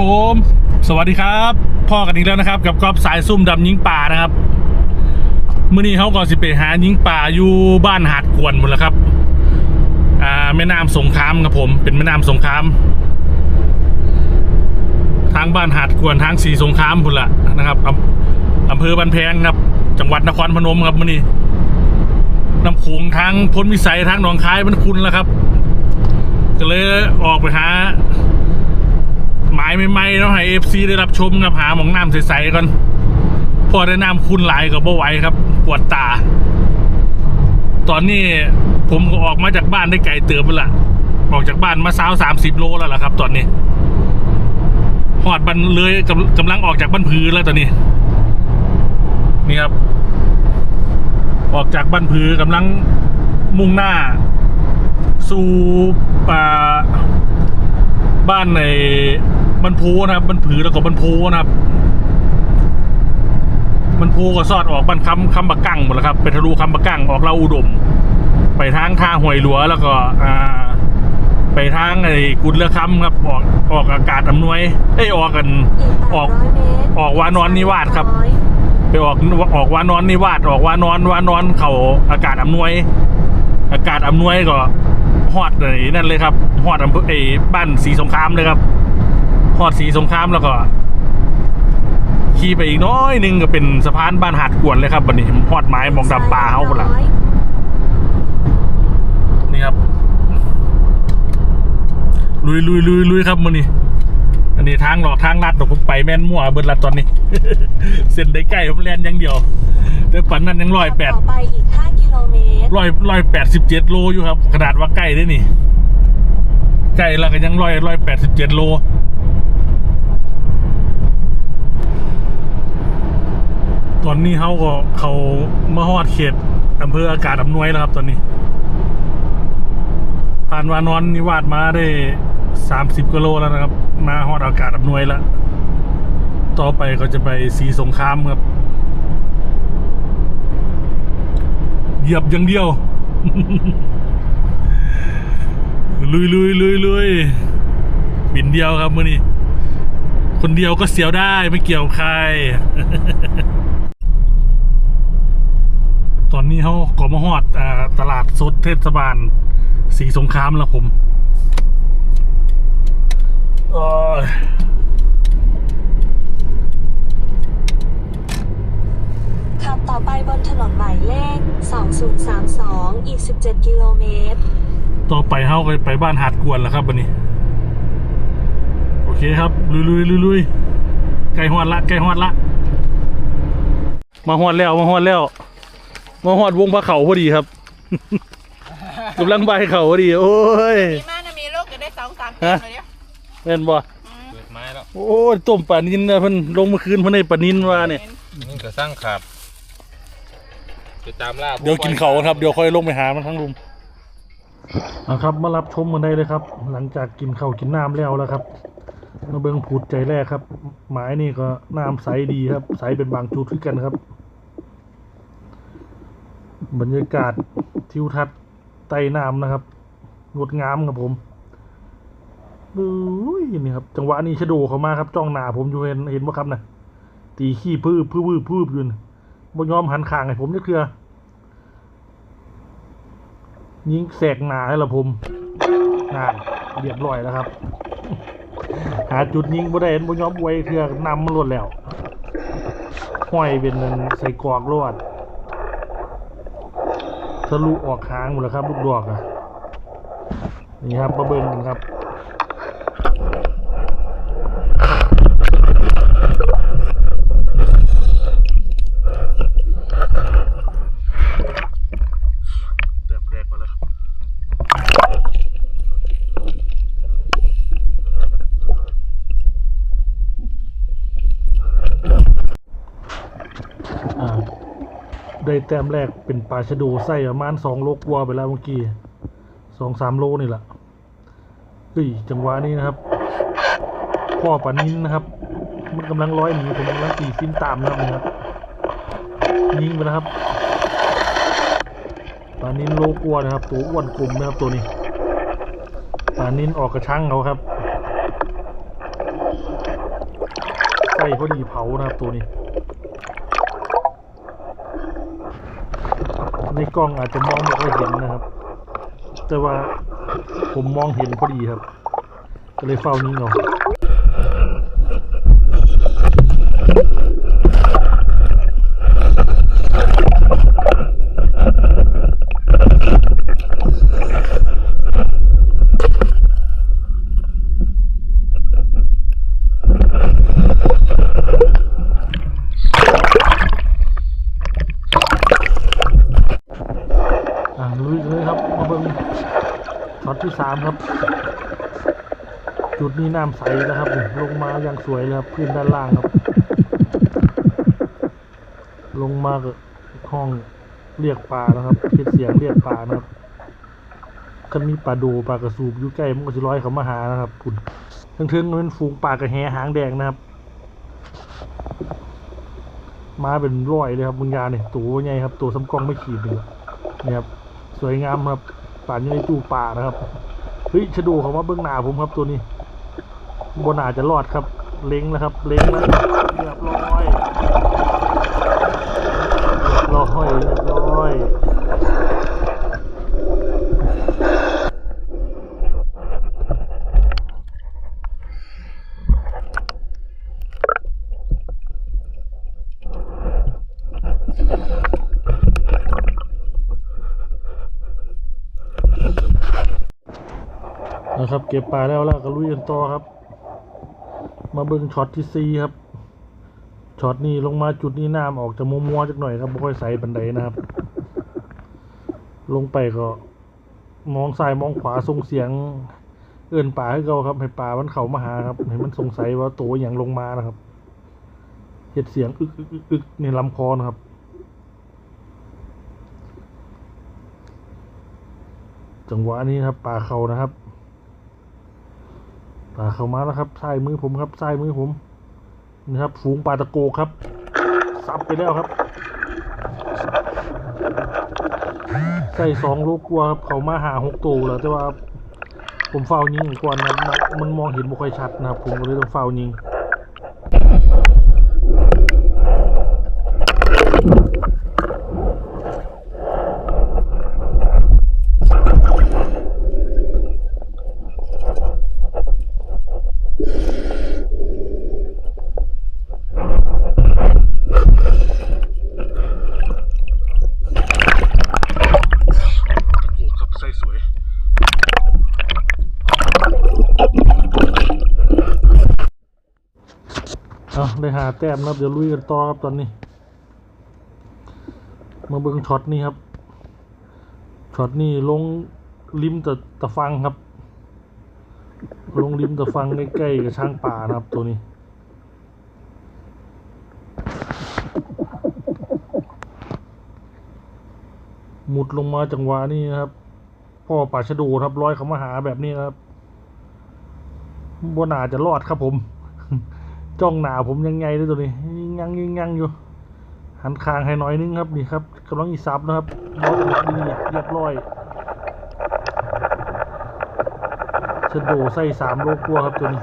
ผม สวัสดีครับพ่อกันอีกแล้วนะครับ กับกอล์ฟสายซุ่มดำยิงป่านะครับมื่อนี้เขาก็สิไปหายิงป่าอยู่บ้านหาดกวนหมดแล้วครับ อ่าแม่น้ำสงครามครับผม เป็นแม่น้ำสงคราม ทางบ้านหาดกวนทางสีสงครามพุ่นละนะครับอำอำเภอบันแพงครับ จังหวัดนครพนมครับมื่อนี้น้ำโขงทางพ้นวิสัยทางหนองคายมันคุณแล้วครับ ก็เลยออกไปหา หมายใหม่ๆเนาะให้เอฟซีได้รับชมครับหาหมองน้ำใสๆก่อนพอได้น้ำคุณหลายก็บ่ไหวครับ ปวดตา ตอนนี้ผมก็ออกมาจากบ้านได้ไกลเติมไปละออกจากบ้านมาสาวสามสิบโลแล้วล่ะครับ ตอนนี้หอดบันเลยกำกำลังออกจากบ้านพือแล้วตอนนี้ นี่ครับ ออกจากบ้านพือกำลังมุ่งหน้า สู่ป่าบ้านใน บันโพนะครับบันผือแล้วก็บันโพนะครับบันโพก็สอดออกบันคำคำบะกั้งหมดแล้วครับไปทะลุคำบะกั้งออกเราอุดม ไปทางท่าห้วยหลัวแล้วก็อ่าไปทางไอ้กุดเรือคำครับออกออกอากาศอำนวย เอ้ยออกกันออกออกวานอนนิวาสครับ ไปออกออกวานอนนิวาสออกวานอนวานอนเขาอากาศอำนวย อากาศอำนวยก็ฮอดไอ้นั่นเลยครับฮอดอำเภอไอ้บ้านสีสงครามเลยครับ ฮอดสีสงครามแล้วก็ขี่ไปอีกน้อยหนึงก็เป็นสะพานบ้านหาดกวนเลยครับวันนี้ฮอดไม้มองดำปลาเขาหมดละนี่ครับ ลุยลุยลุยลุยครับมือนี้อันนี้ทางหลอกทางลัดเดี๋ยวผมไปแม่นมั่วเบิดลัดตอนนี้ เส้นได้ใกล้ผมแลนอย่างเดียวแต่ปันนั้นยังร้อยแปดต่อไปอีก5กิโลเมตรร้อยร้อยแปดสิบเจ็ดโลอยู่ครับขนาดว่าใกล้ได้นี่ใกล้แล้วก็ยังร้อยร้อยแปดสิบเจ็ดโล ตอนนี้เขาก็เขามาฮอดเขตอำเภออากาศอำนวยแล้วครับตอนนี้ ผ่านวานอนนิวาสมาได้สามสิบกิโลแล้วนะครับ มาฮอดอากาศอำนวยแล้วต่อไปก็จะไปสีสงครามครับ เหยียบอย่างเดียว ลุยลุยลุยลุยบินเดียวครับมื่อนี้คนเดียวก็เสียวได้ไม่เกี่ยวใคร อนนี้เขาก็มาฮอดอ่าตลาดสดเทศบาลสีสงครามแล้วผมโอ้ยขับต่อไปบนถนนหมายเลข 2032 อีก 17 กิโลเมตร ต่อไปเขาก็ไปบ้านหาดกวนแล้วครับวันนี้ โอเคครับ ลุยลุยลุยลุยไก่ฮอดละไก่ฮอดละ มาฮอดแล้ว มาฮอดแล้ว มาฮอดวงพระเขาพอดีครับกำลังใบเขาพอดี โอ้ยมีมากนะมีลูกจะได้สองสามเดือนเลยเนี่ยเห็นบ่เปิดไม้แล้ว โอ้ยต้มปลานินนะเพิ่นลงเมื่อคืนเพิ่นได้ปลานินมาเนี่ยนี่ก็สร้างขาดไปตามล่าเดี๋ยวกินเขาวกันครับ เดี๋ยวค่อยลงไปหามันทั้งรุมเอาครับ มารับชมกันได้เลยครับ หลังจากกินข้าวกินน้ำแล้วแล้วครับมาเบิ่งผูดใจแรกครับ หมายนี่ก็น้ำใสดีครับ ใสเป็นบางจุดขึ้นกันครับ บรรยากาศทิวทัศน์ใต้น้ำนะครับ งดงามครับผมอุ้ยนี่ครับ จังหวะนี้ชะโดเขามาครับ จ้องหน้าผมอยู่เห็นเห็นว่าครับนะตีขี้พื้นพื้นพื้นพื้นอยู่นะบ่ยอมหันข้างให้ผมนี่คือยิงแสกหนาให้ละผมหนาเรียบร้อยแล้วครับ หาจุดยิงบ่ได้เห็นบ่ยอมไว้เทือนำมันหลดแล้วห้อยเป็นใส่กรอกรวด ทะลุออกหางหมดแล้วครับลูกดอกอะนี่ครับมาเบิ้งกันครับ เดือบแรกมาแล้วครับอ่า ได้แต้มแรกเป็นปลาชะโดไส้ประมาณสองโลกว่าไปแล้วเมื่อกี้สองสามโลนี่แหละเฮ้ยจังหวะนี้นะครับพ่อปลานินนะครับ มันกำลังร้อยหนีผมกำลังตีฟินตามนะครับนี่ครับยิงไปแล้วครับปลานินโลกลัวนะครับ ตัวอ้วนกลมนะครับตัวนี้ปลานินออกกระชังเขาครับใกล้พอดีเผานะครับตัวนี้ ในกล้องอาจจะมองไม่ค่อยเห็นนะครับ แต่ว่าผมมองเห็นพอดีครับ ก็เลยเฝ้านิ่งเนาอ่าลุยเลยครับ มาเบิ่งช็อตที่สามครับ จุดนี้น้ำใสนะครับลงมาอย่างสวยเลยครับพื้นด้านล่างครับ ลงมาก็ห้องเรียกปลานะครับเฮ็ดเสียงเรียกปลานะครับคันมีปลาโดปลากระสูบอยู่ใกล้มันก็จะลอยเขามาหานะครับคุณทั้งเทิงเป็นฝูงปลากระแหหางแดงนะครับ มาเป็นร้อยเลยครับบุญญาเนี่ยตัวใหญ่ครับ ตัวสำกล้องไม่ขีดเลยเนี่ยครับ สวยงามครับป่านอยู่ในตู้ป่านะครับ เฮ้ยชะดูเขามาเบื้องหน้าผมครับตัวนี้บนอาจจะรอดครับ เล้งแล้วครับ เล้งแล้วเรียบร้อยเรียบร้อยเรียบร้อย นะครับเก็บปลาแล้วแล้วก็ลุยกันต่อครับ มาเบิ่งช็อตที่สี่ครับช็อตนี้ลงมาจุดนี้น้ำออกจะมัวมัวๆจักหน่อยครับไม่ค่อยใสบันไดนะครับ ลงไปก็มองซ้ายมองขวาส่งเสียง เอื่นป่าให้เราครับ ให้ป่ามันเขามาหาครับให้มันสงสัยว่าตัวอย่างลงมานะครับเห็ดเสียงอึกอึกอึกในลำคอนะครับจังหวะนี้ครับป่าเขานะครับ เขามาแล้วครับซ้ายมือผมครับซ้ายมือผมนะครับฝูงปลาตะโกครับซับไปแล้วครับใส่สองลูกกลัวครับเขามาหาหกตัวแล้วแต่ว่าผมเฝ้ายิงก่อนนะมันมันมองเห็นไม่ค่อยชัดนะครับผมก็เลยต้องเฝ้ายิง โอ้ครับใส่สวย เอาได้หาแต้มนะครับเดี๋ยวลุยกันต่อครับตอนนี้ มาเบิ่งช็อตนี้ครับช็อตนี้ลงริมตะตะฟังครับ ลงริมตะฟังใกล้ๆกับช้างป่านะครับตัวนี้หมุดลงมาจังหวะนี้นะครับ พ่อป่าชะโดครับร้อยเขามาหาแบบนี้นครับบนอาจจะรอดครับผม จ้องหนาผมยังไงด้วยตัวนี้ยังยังยังอยู่ หันคางให้น้อยนึงครับนี่ครับกำลังอีซับนะครับบอสดีเรียบร้อยชะโดใส่สามโลกลัวครับตัวนี้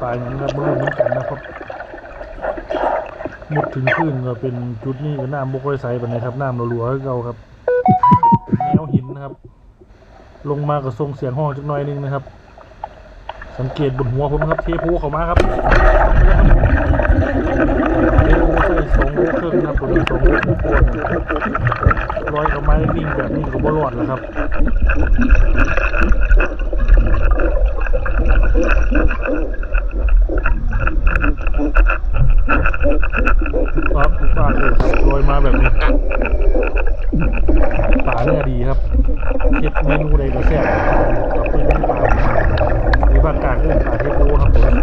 ปลาอย่างครับเริ่มเหมือนกันนะครับมุดถึงขึ้นก็เป็นจุดนี้ก็น้ำบกไว้ใสไปนะครับน้ำรัวๆเราครับแนวหินนะครับ ลงมาก็ทรงเสียงห้องจักหน่อยนึงนะครับ สังเกตบนหัวผมครับเทพูเข้ามาครับเทพูใส่สองเลครึ่งนะครัผมสองโลครึ่งลอยเข้ามาวิ่งแบบนี้ก็บ่รอดแล้วครับ ปลาเกิดครับลอยมาแบบนี้ปลาเนี่ยดีครับเฮ็ดเมนูใดก็แซ่บกับปืนเป็นปลาหรือภาคกางก็เป็นปลาเทโพครับผม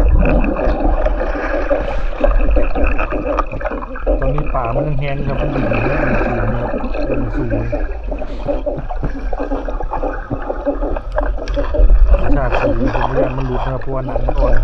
ตอนนี้ป่ามันแห้งครับมันดิ่งนะครับดิ่งสูงครับดิ่งสูงชาติสูงผมไม่อยากมันหลุดนะครับเพราะว่าหนังมันอ่อน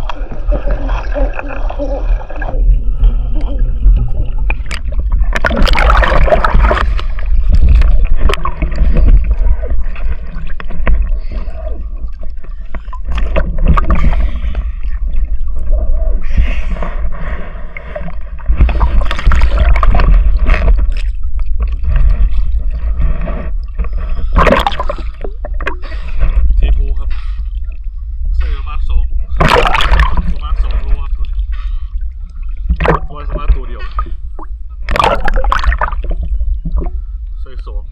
ทีบูครับใส่ประมาณสองประมาณสองโลครับตัวนี้ตัวประมาณตัวเดียวใส่สอง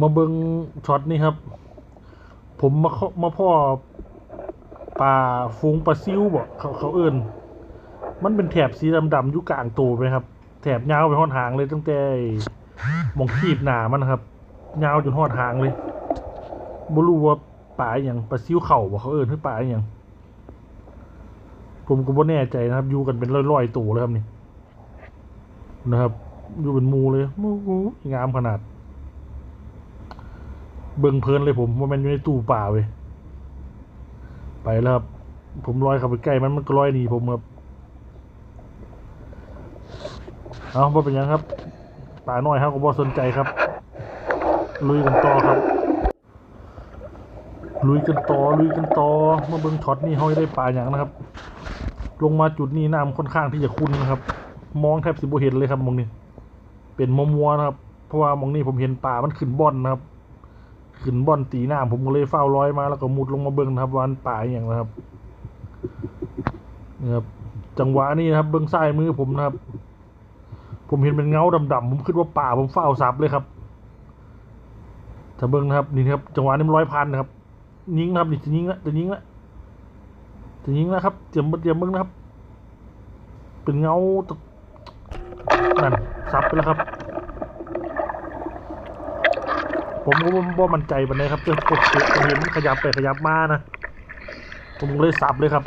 มาเบิง ช็อตนี้ครับ ผมมามาพ่อปลาฟูงปลาซิวบอกเขาเขาเอิ้นมันเป็นแถบสีดำๆอยู่กลางตัวไหมครับ แถบยาวไปหอดหางเลยตั้งแต่มองขีบหนามันนะครับยาวจนหอดหางเลยบ่รู้ว่าปลาอย่างปลาซิวเข่าบอกเขาเอิ้นให้ปลาอย่างผมก็บ่แน่ใจนะครับอยู่กันเป็นร้อยๆตัวเลยครับนี่นะครับอยู่เป็นมูเลยมูงามขนาด เบิ่งเพลินเลยผมว่ามันอยู่ในตู้ป่าเว้ยไปแล้วครับ ผมลอยเข้าไปใกล้มันมันก็ลอยหนีผมครับเอาบ่าเป็นยังครับป่าน้อยครับก็บ่สนใจครับ ลุยกันต่อครับ ลุยกันต่อลุยกันต่อมาเบิ่งช็อตนี้เฮาจะได้ปลาอย่างนะครับ ลงมาจุดนี้น้ำค่อนข้างที่จะคุ้นนะครับ มองแทบสิบ่เห็นเลยครับมองนี้เป็นมัวๆนะครับ เพราะว่ามองนี้ผมเห็นป่ามันขึ้นบ่อนนะครับ ขึ้นบอนตีหน้ำผมก็เลยเฝ้าร้อยมาแล้วก็มุดลงมาเบิ่งนะครับวันป่าอย่างนะครับนี่ครับ จังหวะนี้นะครับ เบื้องซ้ายมือผมนะครับ ผมเห็นเป็นเงาดำๆผมคิดว่าป่าผมเฝ้าซับเลยครับถ้าเบิ้งนะครับนี่ครับ จังหวะนี้มันร้อยพันนะครับยิงนะครับนี่จะยิงละจะยิงละจะยิงแล้วครับเตรียมเตรียมเบิ้งนะครับ เป็นเงาตะนั่นซับไปแล้วครับ ผมก็บ่บ่มั่นใจปานใดครับเพื่อนผมเห็นขยับไปขยับมานะ ผมเลยสับเลยครับ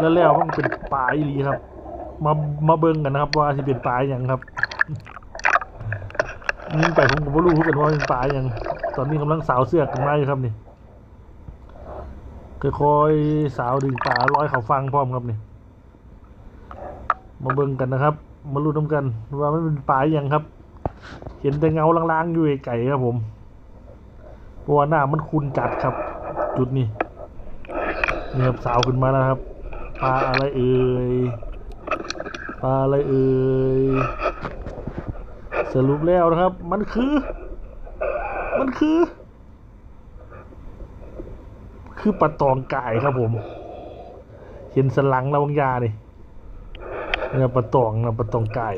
แล้วแล้วมันเป็นปลาอีหลีครับ มามาเบิ่งกันนะครับ ว่าสิเป็นปลาอย่างครับยิงไปผมก็บ่รู้คือกันว่าเป็นปลาอย่างตอนนี้กำลังสาวเสือกกันมาอยู่ครับนี่ค่อยๆสาวดึงปลาร้อยเขาฟังพร้อมครับนี่มาเบิ่งกันนะครับ มาลุ้นน้ำกัน ว่ามันเป็นปลาอย่างครับ เห็นแต่เงาลางๆอยู่ไกลครับผมเพราะว่าหน้ามันคุนจัดครับ จุดนี้นี่ครับสาวขึ้นมาแล้วครับปลาอะไรเอ่ยปลาอะไรเอ่ยสรุปแล้วนะครับ มันคือ มันคือ คือปลาตองไกายครับผม เห็นสลังแล้วบางยานี่เนี่ยปลาตองนะปลาตองไก่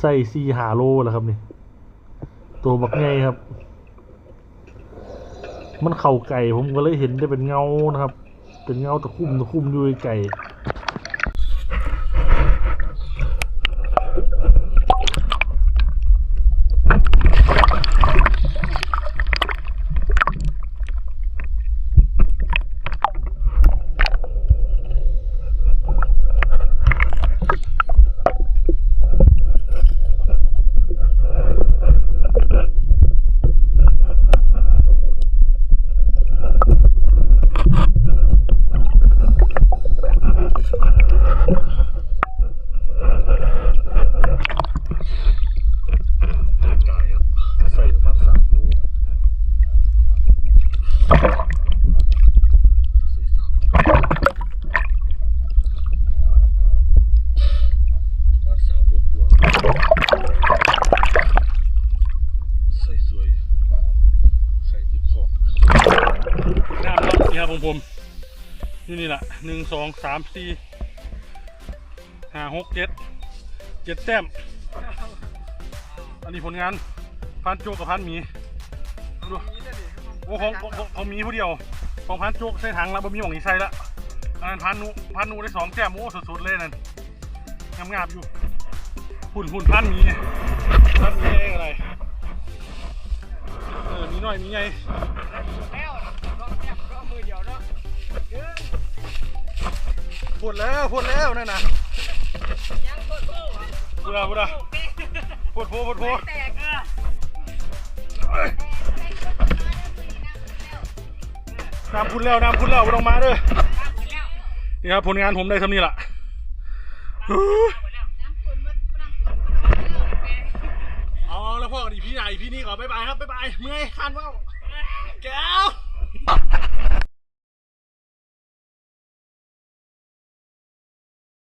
ใส่ซีหาโลแล้วครับนี่ ตัวบักไงครับ มันเข่าไก่ผมก็เลยเห็นได้เป็นเงานะครับ เป็นเงาตะคุ่มตะคุ่มอยู่ไก่ ไก่ครับใส่ประมาณสามลูกใส่สามประมาณสามลูกกว่าใส่สวยใส่ติดฟองน้ำครับนี่ครับของผมนี่นี่แหละหนึ่ง สองสามสี่ห้าหกเจ็ดเจ็ดแต้ม อันนี้ผลงานพันโจกกับพันหมีดูโอ้ของของของของมีผู้เดียวของพันโจกใส่ถังแล้วบะมีของอีใส่ละอันนั้นพันนุพันนุได้สองแก้มโอ้สุดๆเลยนั่นงามงามๆอยู่หุ่นหุ่นพันมีพันมีอะไรเออมีน้อยมีให พูดแล้วพูดแล้วนั่นน่ะยังโคตรโคตรพูดแล้วพูดแล้วพูดพูดพูดพูดแตกเออน้ำพุ่นแล้วน้ำพุ่นแล้วบ่ต้องมาเด้อนี่ครับผลงานผมได้ทำนี่ล่ะน้ำคุณมานั่งสวนเอาแล้วพ่อกันอีพี่ไหนพี่นี่ก่อนบ๊ายบายครับบ๊ายบายเมื่อยคันเปล่าแก้ว